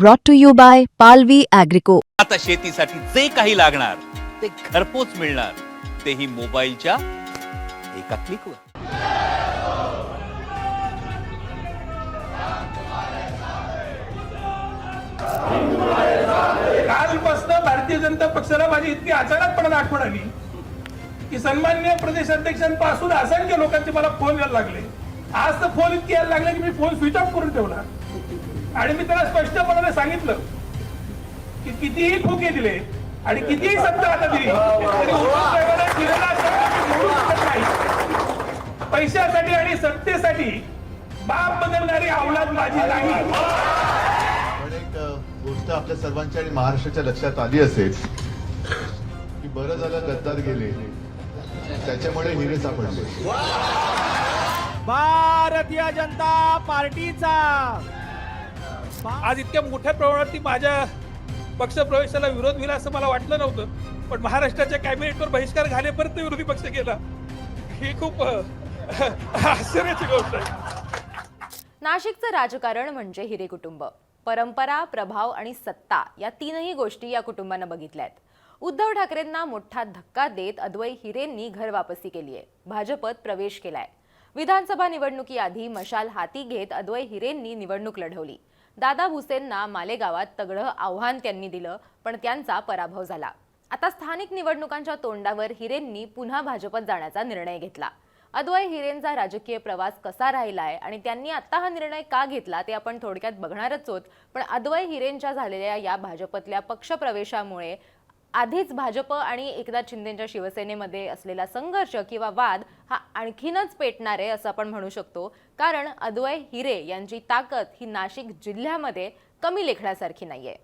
brought to you by Palvi Agrico. आता शेतीसाठी जे काही लागणार ते घरपोच मिळणार. तेही मोबाईलच्या एका क्लिकवर. कालपासून भारतीय जनता पक्षाला माझी इतकी अचानकपणे आठवण आली की सन्मान्य प्रदेश अध्यक्षांपासून असंख्य लोकांचे मला फोन यायला लागले. आज तर फोन इतके यायला लागले की मी फोन स्विच ऑफ करून ठेवला. आणि मी त्याला स्पष्टपणाने सांगितलं की कितीही ठोके दिले आणि कितीही सत्ता आता दिली तरी दिलेला शकत नाही. पैशासाठी आणि सत्तेसाठी बाप बदलणारी अवलाद माझी नाही. पण एक अ, गोष्ट आपल्या सर्वांच्या आणि महाराष्ट्राच्या लक्षात आली असेल की बरं झालं गद्दार गेले त्याच्यामुळे हिरे सापडले. भारतीय जनता पार्टीचा आज इतक्या मोठ्या प्रमाणात माझ्या पक्षप्रवेशाला विरोध होईल असं मला वाटलं नव्हतं. पण महाराष्ट्राच्या कॅबिनेटवर बहिष्कार घालेपर्यंत विरोधी पक्ष गेला. ही खूप आश्चर्याची गोष्ट आहे. नाशिकचं राजकारण म्हणजे हिरे कुटुंब. परंपरा प्रभाव आणि सत्ता या तीनही गोष्टी या कुटुंबानं बघितल्या आहेत उद्धव ठाकरेंना मोठा धक्का देत अद्वै हिरेंनी घर वापसी केली आहे. भाजपत प्रवेश केलाय. विधानसभा निवडणुकीआधी मशाल हाती घेत अद्वै हिरेंनी निवडणूक लढवली. दादा भुसेंना मालेगावात तगडं आव्हान त्यांनी दिलं पण त्यांचा पराभव झाला. आता स्थानिक निवडणुकांच्या तोंडावर हिरेंनी पुन्हा भाजपत जाण्याचा निर्णय घेतला. अद्वय हिरेंचा राजकीय प्रवास कसा राहिलाय आणि त्यांनी आता हा निर्णय का घेतला ते आपण थोडक्यात बघणारच आहोत. पण अद्वय हिरेंच्या झालेल्या या भाजपतल्या पक्षप्रवेशामुळे आधीच भाजप आणि एकदा शिंदेच्या शिवसेनेमध्ये असलेला संघर्ष किंवा वाद हा आणखीनच पेटणार आहे असं आपण म्हणू शकतो. कारण अद्वय हिरे यांची ताकद ही नाशिक जिल्ह्यामध्ये कमी लेखण्यासारखी नाहीये.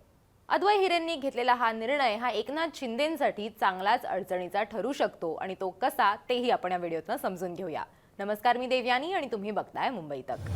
अद्वय हिरेंनी घेतलेला हा निर्णय हा एकनाथ शिंदेसाठी चांगलाच अडचणीचा ठरू शकतो आणि तो कसा तेही आपण या व्हिडिओतनं समजून घेऊया. नमस्कार मी देवयानी आणि तुम्ही बघताय मुंबई तक.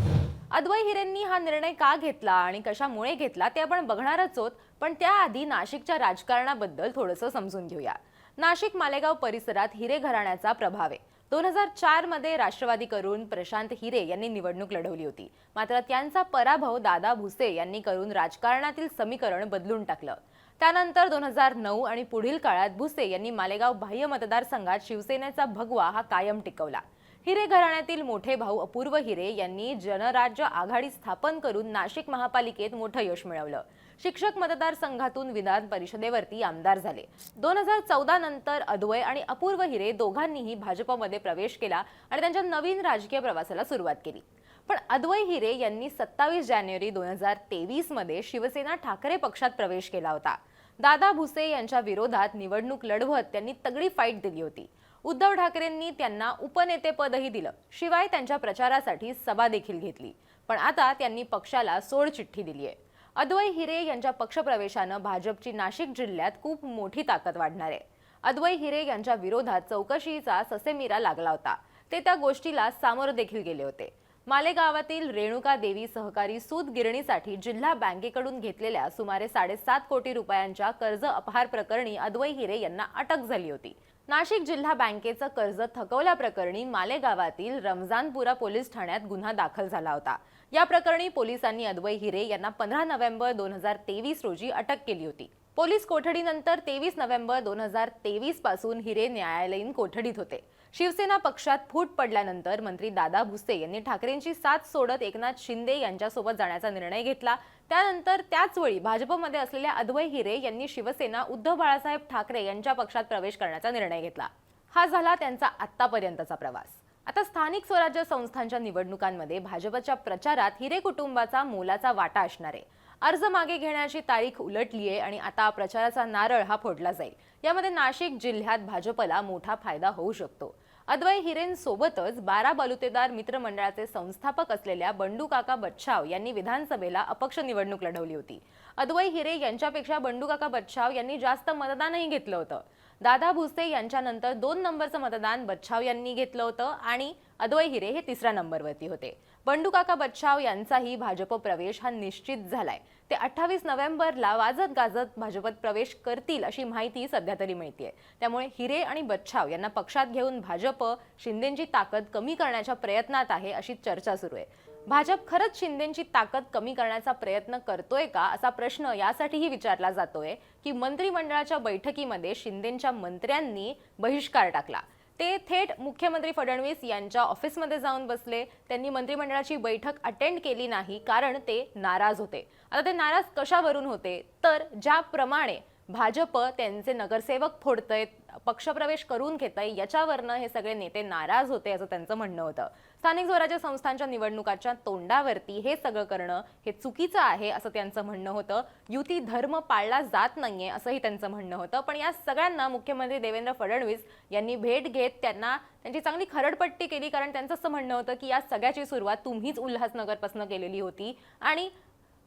अद्वय हिरेंनी हा निर्णय का घेतला आणि कशामुळे घेतला ते आपण बघणारच आहोत. पण त्याआधी नाशिकच्या राजकारणाबद्दल थोडंसं समजून घेऊया. नाशिक मालेगाव परिसरात हिरे घराण्याचा प्रभाव आहे. दोन हजार चारमध्ये राष्ट्रवादी करून प्रशांत हिरे यांनी निवडणूक लढवली होती. मात्र त्यांचा पराभव दादा भुसे यांनी करून राजकारणातील समीकरण बदलून टाकलं. त्यानंतर दोन हजार नऊ आणि पुढील काळात भुसे यांनी मालेगाव बाह्य मतदारसंघात शिवसेनेचा भगवा हा कायम टिकवला. हिरे घराण्यातील मोठे भाऊ अपूर्व हिरे यांनी जनराज्य आघाडी स्थापन करून नाशिक महापालिकेत मोठं यश मिळवलं. शिक्षक मतदारसंघातून विधान परिषदेवरती आमदार झाले. दोन हजार चौदा नंतर अद्वय आणि अपूर्व हिरे दोघांनीही भाजपमध्ये प्रवेश केला आणि त्यांच्या नवीन राजकीय प्रवासाला सुरुवात केली. पण अद्वय हिरे यांनी सत्तावीस जानेवारी दोन हजार तेवीसमध्ये शिवसेना ठाकरे पक्षात प्रवेश केला होता. दादा भुसे यांच्या विरोधात निवडणूक लढवत त्यांनी तगडी फाईट दिली होती. उद्धव ठाकरेंनी त्यांना उपनेतेपदही दिलं. शिवाय त्यांच्या प्रचारासाठी सभा देखील घेतली. पण आता त्यांनी पक्षाला सोडचिठ्ठी दिली आहे अद्वय हिरे यांच्या पक्षप्रवेशानं भाजपची नाशिक जिल्ह्यात खूप मोठी ताकद वाढणार आहे. अद्वय हिरे यांच्या विरोधात चौकशीचा ससेमिरा लागला होता. ते त्या गोष्टीला सामोरं देखील गेले होते. मालेगावातील रेणुका देवी सहकारी सूत गिरणीसाठी जिल्हा बँकेकडून घेतलेल्या सुमारे साडेसात कोटी रुपयांच्या कर्ज अपहार प्रकरणी अद्वै हिरे यांना अटक झाली होती. नाशिक जिल्हा बँकेचं कर्ज थकवल्याप्रकरणी मालेगावातील रमजानपुरा पोलीस ठाण्यात गुन्हा दाखल झाला होता. या प्रकरणी पोलिसांनी अद्वय हिरे यांना पंधरा नोव्हेंबर दोन हजार तेवीस रोजी अटक केली होती. पोलीस कोठडीनंतर तेवीस नोव्हेंबर दोन हजार तेवीसपासून हिरे न्यायालयीन कोठडीत होते. शिवसेना पक्षात फूट पडल्यानंतर मंत्री दादा भुसे यांनी ठाकरेंची साथ सोडत एकनाथ शिंदे यांच्यासोबत जाण्याचा निर्णय घेतला. त्यानंतर त्याचवेळी भाजपमध्ये असलेल्या अद्वय हिरे यांनी शिवसेना उद्धव बाळासाहेब ठाकरे यांच्या पक्षात प्रवेश करण्याचा निर्णय घेतला. हा झाला त्यांचा आत्तापर्यंतचा प्रवास. आता स्थानिक स्वराज्य संस्थांच्या निवडणुकांमध्ये भाजपच्या प्रचारात हिरे कुटुंबाचा मोलाचा वाटा असणार आहे. अर्ज मागे घेण्याची तारीख उलटली आहे आणि आता प्रचाराचा नारळ हा फोडला जाईल. यामध्ये नाशिक जिल्ह्यात भाजपला मोठा फायदा होऊ शकतो. अद्वै हिरेंसोबतच बारा बलुतेदार मित्रमंडळाचे संस्थापक असलेल्या बंडू काका बच्छाव यांनी विधानसभेला अपक्ष निवडणूक लढवली होती. अद्वय हिरे यांच्यापेक्षा बंडू काका बच्छाव यांनी जास्त मतदानही घेतलं होतं. दादा भुसे यांच्यानंतर दोन नंबरचं मतदान बच्छाव यांनी घेतलं होतं आणि अद्वय हिरे हे तिसऱ्या नंबरवरती होते. बंडू काका बच्छाव यांचाही भाजप प्रवेश हा निश्चित झालाय. ते अठ्ठावीस नोव्हेंबरला वाजत गाजत भाजपत प्रवेश करतील अशी माहिती सध्या तरी मिळते त्यामुळे हिरे आणि बच्छाव यांना पक्षात घेऊन भाजप शिंदेची ताकद कमी करण्याच्या प्रयत्नात आहे अशी चर्चा सुरू आहे. भाजप खरंच शिंदेची ताकद कमी करण्याचा प्रयत्न करतोय का असा प्रश्न यासाठीही विचारला जातोय की मंत्रिमंडळाच्या बैठकीमध्ये शिंदेच्या मंत्र्यांनी बहिष्कार टाकला. ते थेट मुख्यमंत्री फडणवीस यांच्या ऑफिसमध्ये जाऊन बसले. त्यांनी मंत्रिमंडळाची बैठक अटेंड केली नाही कारण ते नाराज होते. आता ते नाराज कशावरून होते? तर ज्याप्रमाणे भाजप त्यांचे नगरसेवक फोडतयत पक्षप्रवेश करून घेतय याच्यावरनं हे सगळे नेते नाराज होते असं त्यांचं म्हणणं होतं. स्थानिक स्वराज्य संस्थांच्या निवडणुकाच्या तोंडावरती हे सगळं करणं हे चुकीचं आहे असं त्यांचं म्हणणं होतं. युती धर्म पाळला जात नाहीये असंही त्यांचं म्हणणं होतं. पण या सगळ्यांना मुख्यमंत्री देवेंद्र फडणवीस यांनी भेट घेत त्यांना त्यांची चांगली खरडपट्टी केली कारण त्यांचं असं म्हणणं होतं की या सगळ्याची सुरुवात तुम्हीच उल्हासनगरपासून केलेली होती. आणि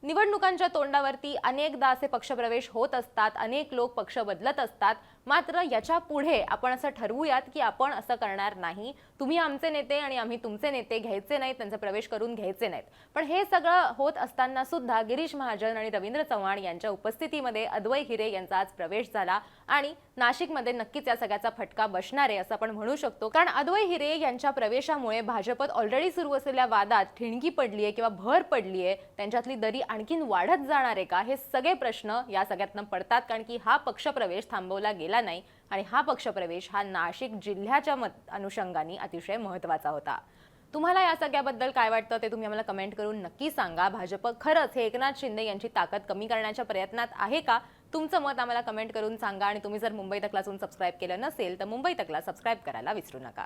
निवडणुकांच्या तोंडावरती अनेकदा असे पक्षप्रवेश होत असतात अनेक लोक पक्ष बदलत असतात. मात्र याच्यापुढे आपण असं ठरवूयात की आपण असं करणार नाही. तुम्ही आमचे नेते आणि आम्ही तुमचे नेते घ्यायचे नाहीत त्यांचा प्रवेश करून घ्यायचे नाहीत. पण हे सगळं होत असताना सुद्धा गिरीश महाजन आणि रवींद्र चव्हाण यांच्या उपस्थितीमध्ये अद्वय हिरे यांचा आज प्रवेश झाला आणि नाशिकमध्ये नक्कीच या सगळ्याचा फटका बसणार आहे असं आपण म्हणू शकतो. कारण अद्वय हिरे यांच्या प्रवेशामुळे भाजपत ऑलरेडी सुरू असलेल्या वादात ठिणगी पडली आहे किंवा भर पडली आहे त्यांच्यातली दरी आणखीन वाढत जाणार आहे का? हे सगळे प्रश्न या सगळ्यातनं पडतात कारण की हा पक्षप्रवेश थांबवला गेला नाही आणि हा पक्षप्रवेश हा नाशिक जिल्ह्याच्या मत अनुषंगाने अतिशय महत्त्वाचा होता. तुम्हाला या सगळ्याबद्दल काय वाटतं ते तुम्ही आम्हाला कमेंट करून नक्की सांगा. भाजप खरंच हे एकनाथ शिंदे यांची ताकद कमी करण्याच्या प्रयत्नात आहे का? तुमचं मत आम्हाला कमेंट करून सांगा आणि तुम्ही जर मुंबई तकलाचून सबस्क्राईब केलं नसेल तर मुंबई तकला सबस्क्राईब करायला विसरू नका.